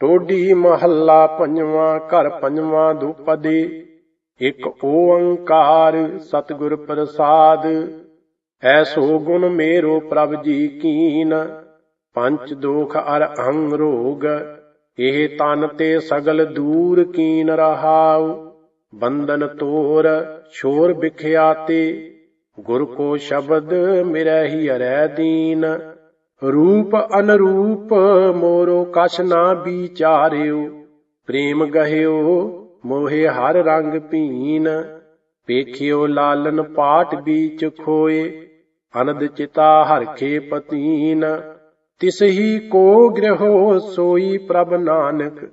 ਟੋਡੀ ਮਹੱਲਾ ਪੰਜਵਾਂ, ਘਰ ਪੰਜਵਾਂ ਦੁਪਦੇ। ਇੱਕ ਓੰਕਾਰ ਸਤਿਗੁਰ ਪ੍ਰਸਾਦ। ਐਸੋ ਗੁਣ ਮੇਰੋ ਪ੍ਰਭ ਜੀ ਕੀਨ। ਪੰਚ ਦੋਖ ਅਰ ਅਹੰ ਰੋਗ। ਇਹ ਤਨ ਤੇ ਸਗਲ ਦੂਰ ਕੀਨ ਰਹਾਉ। ਬੰਧਨ ਤੋਰ, ਛੋਰ ਬਿਖਿਆਤੇ ਗੁਰ ਕੋ ਸ਼ਬਦ ਮਿਰੈ ਹੀ ਹਰੈ ਦੀਨ। ਰੂਪ ਅਨਰੂਪ ਮੋਰੋ ਕਛ ਨਾ ਵਿਚਾਰਿਓ, ਪ੍ਰੇਮ ਗਹਿਓ, ਮੋਹਿ ਹਰ ਰੰਗ ਭੀਨ। ਪੇਖਿਓ ਲਾਲਨ ਪਾਟ ਬੀਚ ਖੋਏ, ਅਨੰਦ ਚਿਤਾ ਹਰਖੇ ਪਤੀਨ। ਤਿਸ ਹੀ ਕੋ ਗ੍ਰਹੋ ਸੋਈ ਪ੍ਰਭ ਨਾਨਕ,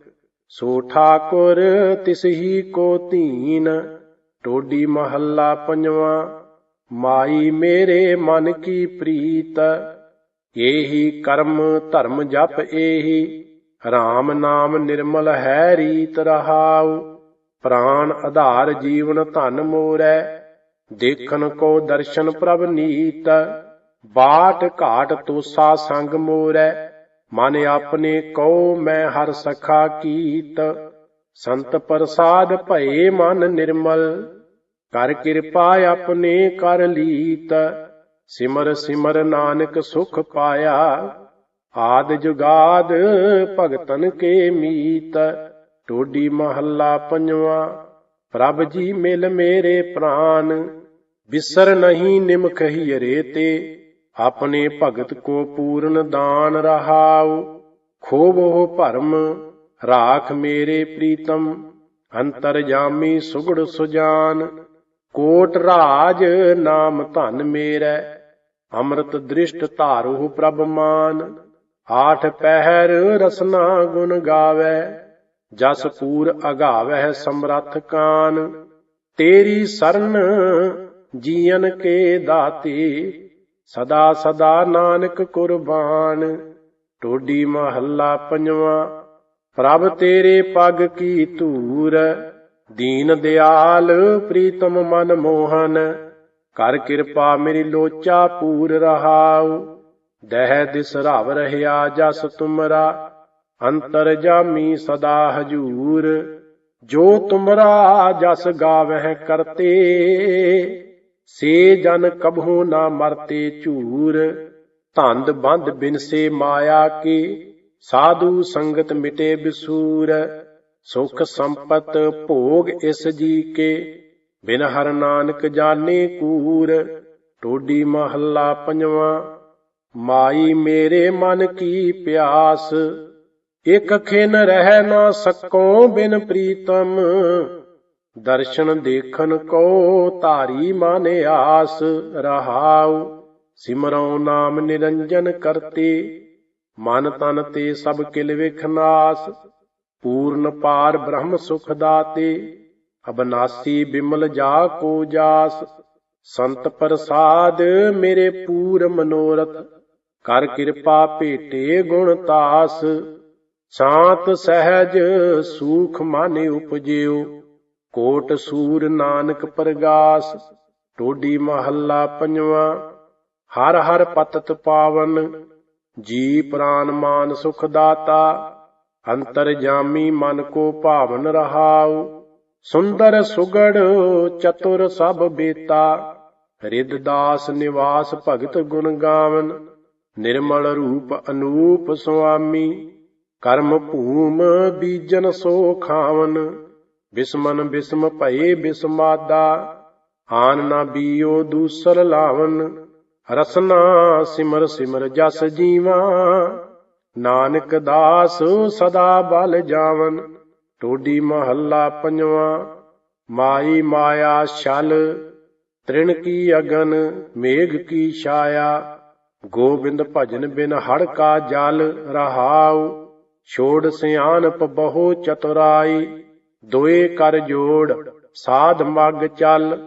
ਸੋ ਠਾਕੁਰ ਤਿਸ ਹੀ ਕੋ ਧੀਨ। ਟੋਡੀ ਮਹੱਲਾ ਪੰਜਵਾਂ, ਮਾਈ ਮੇਰੇ ਮਨ ਕੀ ਪ੍ਰੀਤ। ਏਹੀ ਕਰਮ ਧਰਮ ਜਪ ਏਹੀ RAM ਨਾਮ ਨਿਰਮਲ ਹੈ ਰੀਤ ਰਹਾਉ ਪ੍ਰਾਨ ਆਧਾਰ ਜੀਵਨ ਧਨ ਮੋਰੈ ਦੇਖਣ ਕੋ ਦਰਸ਼ਨ ਪ੍ਰਭ ਨੀਤ, ਬਾਟ ਘਾਟ ਤੋਸਾ ਸੰਗ ਮੋਰੈ, ਮਨ ਆਪਣੇ ਕਉ ਮੈਂ ਹਰ ਸਖਾ ਕੀਤ, ਸੰਤ ਪ੍ਰਸਾਦ ਭਏ ਮਨ ਨਿਰਮਲ, ਕਰ ਕਿਰਪਾ ਆਪਣੇ ਕਰ ਲੀਤ ਸਿਮਰ ਸਿਮਰ ਨਾਨਕ ਸੁਖ ਪਾਇਆ। ਆਦ ਜੁਗਾਦ ਭਗਤਨ ਕੇ ਮੀਤ। ਟੋਡੀ ਮਹੱਲਾ ਪੰਜਵਾਂ। ਪ੍ਰਭ ਜੀ ਮਿਲ ਮੇਰੇ ਪ੍ਰਾਨ। ਬਿਸਰ ਨਹੀਂ ਨਿਮਖ ਹੀਰੇ ਤੇ। ਆਪਣੇ ਭਗਤ ਕੋ ਪੂਰਨ ਦਾਨ ਰਹਾਉ। ਖੋਬੋ ਭਰਮ, ਰਾਖ ਮੇਰੇ ਪ੍ਰੀਤਮ। ਅੰਤਰ ਜਾਮੀ ਸੁਗੜ ਸੁਜਾਨ। ਕੋਟ ਰਾਜ ਨਾਮ ਧਨ ਮੇਰੈ। ਅੰਮ੍ਰਿਤ ਦ੍ਰਿਸ਼ਟ ਧਾਰੂ ਪ੍ਰਭ ਮਾਨ, ਆਠ ਪਹਿਰ ਰਸਨਾ ਗੁਣ ਗਾਵੇ, ਜਸ ਪੂਰ ਅਗਾਵਹਿ ਸਮਰੱਥ ਕਾਨ। ਤੇਰੀ ਸਰਨ ਜੀਵਨ ਕੇ ਦਾਤੇ, ਸਦਾ ਸਦਾ ਨਾਨਕ ਕੁਰਬਾਨ। ਟੋਡੀ ਮਹੱਲਾ ਪੰਜਵਾਂ, ਪ੍ਰਭ ਤੇਰੇ ਪਗ ਕੀ ਧੂਰ, ਦੀਨ ਦਿਆਲ ਪ੍ਰੀਤਮ ਮਨ ਮੋਹਨ। ਕਰ ਕਿਰਪਾ ਮੇਰੀ ਲੋਚਾ ਪੂਰ ਰਹਾਉ। ਦਹਿ ਦਿਸ ਰਵ ਰਹਿਆ ਜਸ ਤੁਮਰਾ। ਅੰਤਰ ਜਾਮੀ ਸਦਾ ਹਜੂਰ। ਜੋ ਤੁਮਰਾ ਜਸ ਗਾਵਹਿ ਕਰਤੇ, ਸੇ ਜਨ ਕਬਹੂ ਨਾ ਮਰਤੇ ਝੂਰ। ਧੰਦ ਬੰਦ ਬਿਨਸੇ ਮਾਇਆ ਕੀ, ਸਾਧੂ ਸੰਗਤ ਮਿਟੇ ਬਿਸੂਰ। ਸੁਖ ਸੰਪਤ ਭੋਗ ਇਸ ਜੀ ਕੇ। ਬਿਨ ਹਰ ਨਾਨਕ ਜਾਣੇ ਕੂਰ, ਟੋਡੀ ਮਹੱਲਾ ਪੰਜਵਾਂ, ਮਾਈ ਮੇਰੇ ਮਨ ਕੀ ਪਿਆਸ, ਇਕ ਖਿਨ ਰਹਿ ਨਾ ਸਕੋ ਬਿਨ ਪ੍ਰੀਤਮ, ਦਰਸ਼ਨ ਦੇਖਣ ਕੋ ਧਾਰੀ ਮਨ ਆਸ, ਰਹਾਉ, ਸਿਮਰਉ ਨਾਮ ਨਿਰੰਜਨ ਕਰਤੇ, ਮਨ ਤਨ ਤੇ ਸਭ ਕਿਲ ਵਿਖਨਾਸ ਪੂਰਨ ਪਾਰ ਬ੍ਰਹਮ ਸੁਖ ਦਾਤੇ। ਅਬਨਾਸੀ ਬਿਮਲ ਜਾ ਕੋ ਜਾਸ, ਸੰਤ ਪ੍ਰਸਾਦ ਮੇਰੇ ਪੂਰ ਮਨੋਰਥ, ਕਰ ਕਿਰਪਾ ਭੇਟੇ ਗੁਣ ਤਾਸ, ਸ਼ਾਂਤ ਸਹਿਜ ਸੂਖ ਮਨ ਉਪਜਿਓ, ਕੋਟ ਸੂਰ ਨਾਨਕ ਪ੍ਰਗਾਸ, ਟੋਡੀ ਮਹੱਲਾ ਪੰਜਵਾਂ, ਹਰ ਹਰ ਪਤਤ ਪਾਵਨ, ਜੀ ਪ੍ਰਾਨ ਮਾਨ ਸੁਖ ਦਾਤਾ, ਅੰਤਰ ਜਾਮੀ ਮਨ ਕੋ ਭਾਵਨ ਰਹਾਉ ਸੁੰਦਰ ਸੁਗੜ ਚਤੁਰ ਸਭ ਬੇਤਾ। ਰਿਦ ਦਾਸ ਨਿਵਾਸ ਭਗਤ ਗੁਣ ਗਾਵਨ। ਨਿਰਮਲ ਰੂਪ ਅਨੂਪ ਸੁਆਮੀ। ਕਰਮ ਭੂਮ ਬੀਜਨ ਸੋ ਖਾਵਨ। ਬਿਸਮਨ ਬਿਸਮ ਭਏ ਬਿਸਮਾਦਾ। ਆਨ ਨਾ ਬੀਓ ਦੂਸਰ ਲਾਵਨ। ਰਸਨਾ ਸਿਮਰ ਸਿਮਰ ਜਸ ਜੀਵਾ। ਨਾਨਕ ਦਾਸ ਸਦਾ ਬਲ ਜਾਵਨ। ਟੋਡੀ ਮਹੱਲਾ ਪੰਜਵਾਂ, ਮਾਈ ਮਾਇਆ ਛਲ, ਤ੍ਰਿਣ ਕੀ ਅਗਨ, ਮੇਘ ਕੀ ਛਾਇਆ, ਗੋਬਿੰਦ ਭਜਨ ਬਿਨ ਹੜ ਕਾ ਜਲ ਰਹਾਉ, ਛੋੜ ਸਿਆਨਪ ਬਹੁ ਚਤੁਰਾਈ, ਦੋਏ ਕਰ ਜੋੜ, ਸਾਧ ਮਗ ਚੱਲ,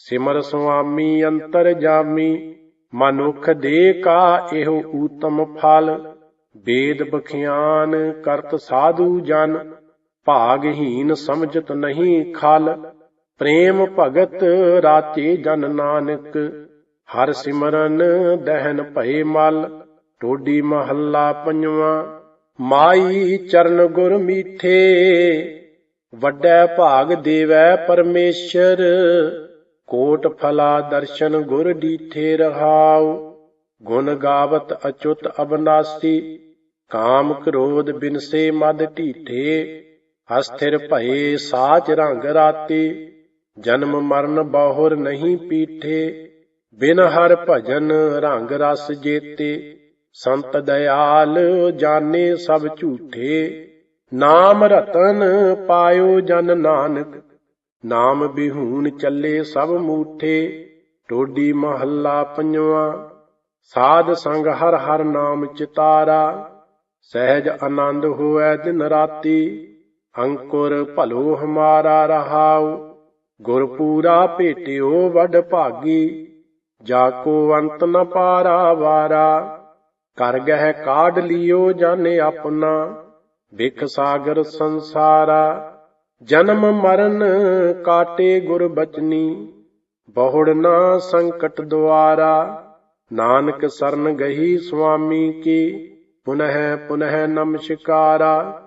ਸਿਮਰ ਸੁਆਮੀ ਅੰਤਰ ਜਾਮੀ, ਮਨੁਖ ਦੇ ਕਾ ਇਹੋ ਊਤਮ ਫਲ ਵੇਦ ਬਖਿਆਨ ਕਰਤ ਸਾਧੂ ਜਨ ਭਾਗਹੀਨ ਸਮਝਤ ਨਹੀਂ ਖਲ, ਪ੍ਰੇਮ ਭਗਤ ਰਾਤੇ ਜਨ ਨਾਨਕ, ਹਰ ਸਿਮਰਨ ਦਹਿਨ ਭਏ ਮਲ, ਟੋਡੀ ਮਹੱਲਾ ਪੰਜਵਾਂ, ਮਾਈ ਚਰਨ ਗੁਰ ਮੀਠੇ, ਵੱਡੈ ਭਾਗ ਦੇਵੈ ਪਰਮੇਸ਼ਰ, ਕੋਟ ਫਲਾ ਦਰਸ਼ਨ ਗੁਰ ਡੀਠੇ ਰਹਾਉ, ਗੁਣ ਗਾਵਤ ਅਚੁਤ ਅਬਨਾਸੀ, ਕਾਮ ਕ੍ਰੋਧ ਬਿਨਸੇ ਮਦ ਢੀਠੇ ਅਸਥਿਰ ਭਏ ਸਾਚ ਰੰਗ ਰਾਤੀ, ਜਨਮ ਮਰਨ ਬਹੁਰ ਨਹੀਂ ਪੀਠੇ, ਬਿਨ ਹਰ ਭਜਨ ਰੰਗ ਰਸ ਜੇਤੇ, ਸੰਤ ਦਇਆਲ ਜਾਣੇ ਸਭ ਝੂਠੇ, ਨਾਮ ਰਤਨ ਪਾਇਓ ਜਨ ਨਾਨਕ, ਨਾਮ ਬਿਹੂਨ ਚੱਲੇ ਸਭ ਮੂਠੇ, ਟੋਡੀ ਮਹੱਲਾ ਪੰਜਵਾ, ਸਾਧ ਸੰਗ ਹਰ ਹਰ ਨਾਮ ਚਿਤਾਰਾ, ਸਹਿਜ ਆਨੰਦ ਹੋਐ ਦਿਨ ਰਾਤੀ ਅੰਕੁਰ ਭਲੋ ਹਮਾਰਾ ਰਹਾਉ, ਗੁਰ ਪੂਰਾ ਭੇਟਿਓ ਵਡ ਭਾਗੀ, ਜਾ ਕੋ ਅੰਤ ਨ ਪਾਰਾ ਵਾਰਾ। ਕਰ ਗਹਿ ਕਾਢ ਲਿਓ ਜਾਣੇ ਆਪਣਾ, ਵਿਖ ਸਾਗਰ ਸੰਸਾਰਾ। ਜਨਮ ਮਰਨ ਕਾਟੇ ਗੁਰ ਬਚਨੀ, ਬਹੁੜ ਨਾ ਸੰਕਟ ਦੁਆਰਾ। ਨਾਨਕ ਸਰਨ ਗਹੀ ਸੁਆਮੀ ਕੀ, ਪੁਨਹ ਪੁਨਹ ਨਮਸਕਾਰਾ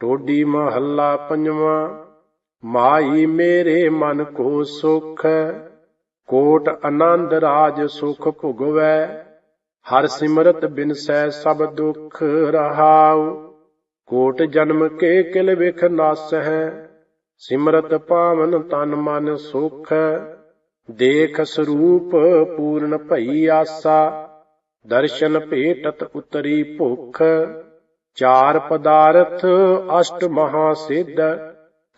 ਟੋਡੀ ਮਹੱਲਾ ਪੰਜਵਾਂ। ਮਾਈ ਮੇਰੇ ਮਨ ਕੋ ਸੁਖ, ਕੋਟ ਆਨੰਦ ਰਾਜ ਸੁਖ ਭੁਗਵੈ। ਹਰ ਸਿਮਰਤ ਬਿਨ ਸੈ ਸਭ ਦੁਖ ਰਹਾਉ। ਕੋਟ ਜਨਮ ਕੇ ਕਿਲ ਵਿਖ ਨਾਸ ਹੈ ਸਿਮਰਤ ਪਾਵਨ ਤਨ ਮਨ ਸੁਖ। ਦੇਖ ਸਰੂਪ ਪੂਰਨ ਭਈ ਆਸਾ, ਦਰਸ਼ਨ ਭੇਟਤ ਉਤਰੀ ਭੁਖ। ਚਾਰ ਪਦਾਰਥ ਅਸ਼ਟ ਮਹਾ ਸਿੱਧ,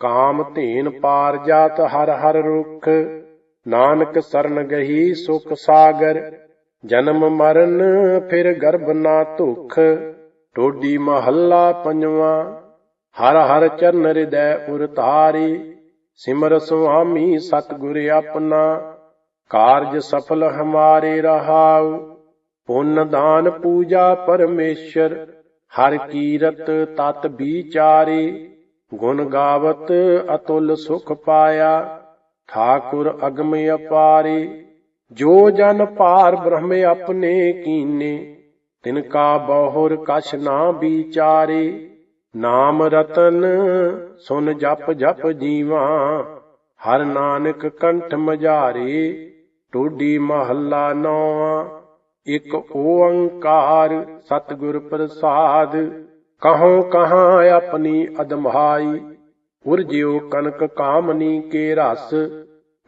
ਕਾਮ ਧੇਨ ਪਾਰ ਜਾਤ ਹਰ ਹਰ ਰੁਖ। ਨਾਨਕ ਸਰਨ ਗਹੀ ਸੁਖ ਸਾਗਰ, ਜਨਮ ਮਰਨ ਫਿਰ ਗਰਭ ਨਾ ਧੁਖ। ਟੋਡੀ ਮਹੱਲਾ ਪੰਜਵਾ, ਹਰ ਹਰ ਚਰਨ ਹਿਰਦੈ ਉਰ ਧਾਰੀ ਸਿਮਰ ਸੁਆਮੀ ਸਤਿਗੁਰ ਆਪਣਾ, ਕਾਰਜ ਸਫਲ ਹਮਾਰੇ ਰਹਾਉ। ਪੁੰਨ ਦਾਨ ਪੂਜਾ ਪਰਮੇਸ਼ਰ ਹਰ ਕੀਰਤ ਤਤ ਵਿਚਾਰੇ, ਗੁਣ ਗਾਵਤ ਅਤੁਲ ਸੁਖ ਪਾਇਆ। ਠਾਕੁਰ ਅਗਮ ਅਪਾਰੇ, ਜੋ ਜਨ ਭਾਰ ਬ੍ਰਹਮ ਆਪਣੇ ਕੀਨੇ, ਤਿਨ ਕਾ ਬਹੁਰ ਕਛ ਨਾ ਵਿਚਾਰੇ। ਨਾਮ ਰਤਨ ਸੁਨ ਜਪ ਜਪ ਜੀਵਾ, ਹਰ ਨਾਨਕ ਕੰਠ ਮਝਾਰੇ, ਟੋਡੀ ਮਹੱਲਾ ਨੌਵਾਂ। ਇਕ ਓੰਕਾਰ ਸਤਿਗੁਰ ਪ੍ਰਸਾਦ ਕਹਉ ਕਹਾਂ ਆਪਣੀ ਅਦਮਹਾਈ ਉਰਜਿਓ ਕਨਕ ਕਾਮਨੀ ਕੇ ਰਸ,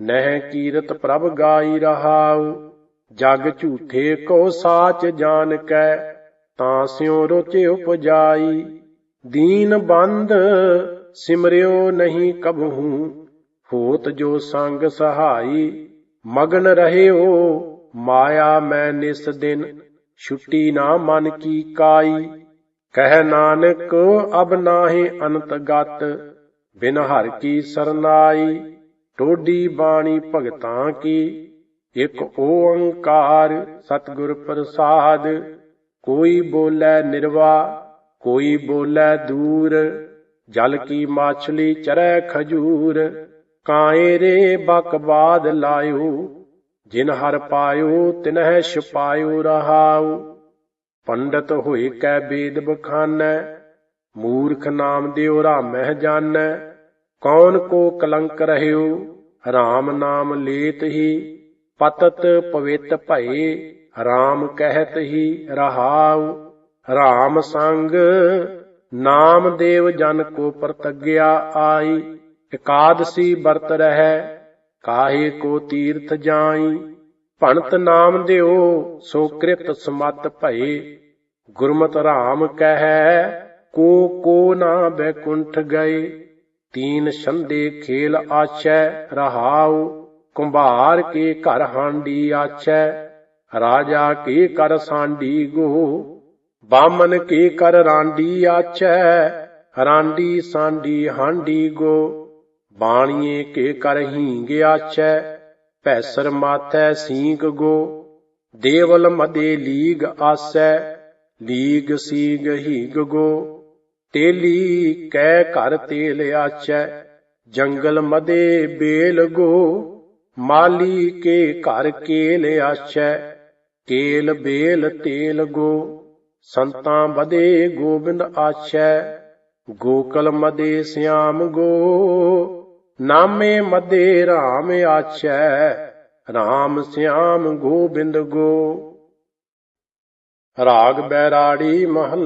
ਨਹਿ ਕੀਰਤ ਪ੍ਰਭ ਗਾਈ ਰਹਾਉ, ਜਗ ਝੂਠੇ ਕੋ ਸਾਚ ਜਾਣ ਕੈ ਤਾਂ ਸਿਉ ਰੋਚੇ ਉਪਜਾਈ, ਦੀਨ ਬੰਦ ਸਿਮਰਿਓ ਨਹੀਂ ਕਬਹੂ ਹੋਤ ਜੋ ਸੰਗ ਸਹਾਈ, ਮਗਨ ਰਹਿਓ ਮਾਇਆ ਮੈਂ ਨਿਸ ਦਿਨ, ਛੁੱਟੀ ਨਾ ਮਨ ਕੀ ਕਾਈ। ਕਹਿ ਨਾਨਕ, ਅਬ ਨਾਹੀ ਅਨੰਤ ਗਤ, ਬਿਨ ਹਰ ਕੀ ਸਰਨਾਈ। ਟੋਡੀ ਬਾਣੀ ਭਗਤਾਂ ਕੀ, ਇਕ ਓੰਕਾਰ ਸਤਿਗੁਰ ਪ੍ਰਸਾਦ। ਕੋਈ ਬੋਲੇ ਨਿਰਵਾ, ਕੋਈ ਬੋਲੇ ਦੂਰ। ਜਲ ਕੀ ਮਾਛਲੀ ਚਰੈ ਖਜੂਰ, ਕਾਏ ਰੇ ਬਕਬਾਦ ਲਾਇਓ। ਜਿਨ ਹਰ ਪਾਇਓ ਤਿਨਹਿ ਛੁਪਾਇਓ ਰਹਾਉ। ਪੰਡਤ ਹੋਏ ਕੈ ਬੇਦ ਬਖਾਨੈ, ਮੂਰਖ ਨਾਮ ਦਿਓ ਰਾਮਹਿ ਜਾਣੈ ਕੌਣ ਕੋ ਕਲੰਕ ਰਹਿਓ, ਰਾਮ ਨਾਮ ਲੇਤ ਹੀ। ਪਤਤ ਪਵਿੱਤ ਭਏ, ਰਾਮ ਕਹਿਤ ਹੀ ਰਹਾਉ। ਰਾਮ ਸੰਗ, ਨਾਮ ਦੇਵ ਜਨ ਕੋ ਪ੍ਰਤਗਿਆ ਆਈ। ਇਕਾਦਸੀ ਵਰਤ ਰਹਿ ਕਾਹੇ ਕੋ ਤੀਰਥ ਜਾਈ? ਭਣਤ ਨਾਮ ਦਿਓ, ਸੋ ਕ੍ਰਿਤ ਸਮਤ ਭਏ। ਗੁਰਮਤਿ ਰਾਮ ਕਹੈ, ਕੋ ਕੋ ਨਾ ਬੈਕੁੰਠ ਗਏ। ਤੀਨ ਸੰਦੇ ਖੇਲ ਆਛੈ, ਰਹਾਉ। ਕੁੰਭਾਰ ਕੇ ਘਰ ਹਾਂਡੀ ਆਛੈ। ਰਾਜਾ ਕੇ ਕਰ ਸਾਂਡੀ ਗੋ। ਬਾਮਨ ਕੇ ਕਰ ਰਾਂਡੀ ਆਛੈ। ਰਾਂਡੀ ਸਾਂਡੀ ਹਾਂਡੀ ਗੋ। ਬਾਣੀਏ ਕੇ ਕਰ ਹੀਂਗ ਆਛੈ, ਭੈਸਰ ਮਾਥੈ ਸੀਂਗ ਗੋ। ਦੇਵਲ ਮਦੇ ਲੀਗ ਆਸੈ, ਲੀਗ ਸੀਗ ਹੀਗ ਗੋ। ਤੇਲੀ ਕੈ ਘਰ ਤੇਲ ਆਚੈ ਜੰਗਲ ਮਦੇ ਬੇਲ ਗੋ। ਮਾਲੀ ਕੇ ਘਰ ਕੇਲ ਆਚੈ ਕੇਲ ਬੇਲ ਤੇਲ ਗੋ। ਸੰਤਾਂ ਬਦੇ ਗੋਬਿੰਦ ਆਛੈ, ਗੋਕਲ ਮਦੇ ਸਿਆਮ ਗੋ। ਨਾਮੇ ਮਦੇ RAM ਆਛੈ RAM ਸਿਆਮ ਗੋਬਿੰਦ ਗੋ। ਰਾਗ ਬੈਰਾੜੀ ਮਹਲ